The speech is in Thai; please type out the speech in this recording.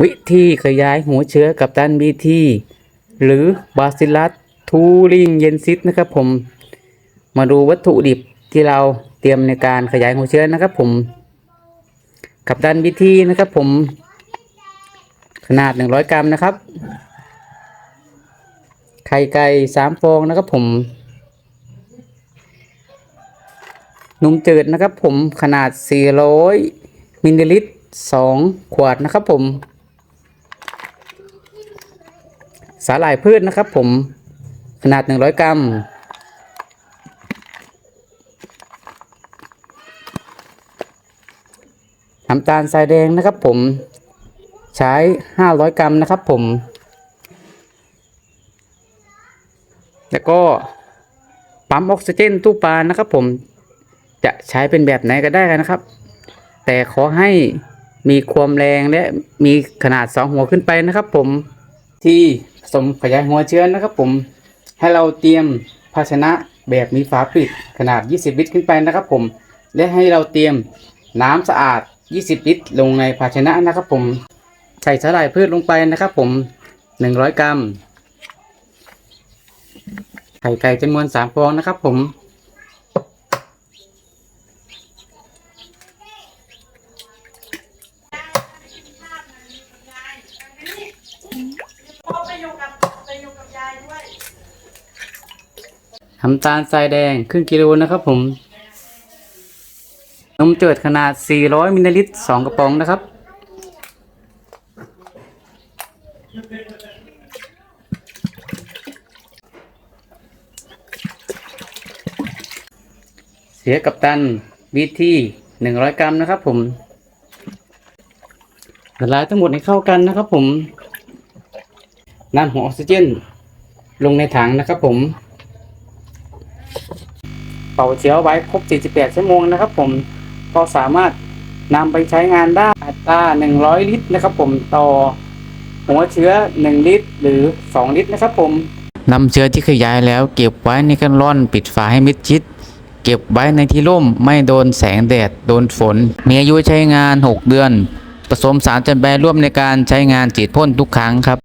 วิธีขยายหัวเชื้อกับตันบีทีหรือบาซิลัสทูริงเยนซิสนะครับผมมาดูวัตถุดิบที่เราเตรียมในการขยายหัวเชื้อนะครับผมกับดันบีทีนะครับผม ขนาด 100 กรัมนะครับ ไข่ไก่3ฟองนะครับผมนมจืดนะครับผมขนาด 400 มิลลิลิตร2ขวดนะครับผม สาหร่ายพืชนะครับ ผมขนาด 100 กรัม น้ำตาลทรายแดงนะครับ ผมใช้ 500 กรัมนะครับ ผม แล้วก็ปั๊มออกซิเจนตู้ปลานะครับ ผมจะใช้เป็นแบบไหนก็ได้นะครับ แต่ขอให้มีความแรงและมีขนาด 2 หัวขึ้นไปนะครับ ผม ที่ผสมขยายหัวเชื้อนะครับผมให้เราเตรียมภาชนะแบบมีฝาปิดขนาด 20 ลิตรขึ้นไปนะครับผม และให้เราเตรียมน้ำสะอาด 20 ลิตร ลงในภาชนะนะครับผมใส่สาหร่ายพืชลงไปนะครับผม 100 กรัมไข่ไก่จำนวน3ฟองนะครับผม พ่อไปอยู่กับไปอยู่กับยายด้วย น้ำตาลทรายแดงครึ่งกิโลนะครับผม นมเจืดขนาด 400มิลลิลิตร2กระป๋องนะครับ เสียกับตันบีที่ 100 กรัมนะครับผมละลายทั้งหมดให้เข้ากันนะครับผมนำหัวออกซิเจน ลงในถังนะครับผม เป่าเชื้อไว้ครบ 48 ชั่วโมงนะครับ ผมก็สามารถนำไปใช้งานได้อัตรา 100 ลิตรนะครับ ผมต่อหัวเชื้อ 1 ลิตร หรือ 2 ลิตรนะครับ ผมนำเชื้อที่ขยายแล้วเก็บไว้ในกันร่อนปิดฝาให้มิดชิด เก็บไว้ในที่ร่มไม่โดนแสงแดด โดนฝน มีอายุใช้งาน 6 เดือน ผสมสารจันแบร่วมในการใช้งานฉีดพ่นทุกครั้งครับ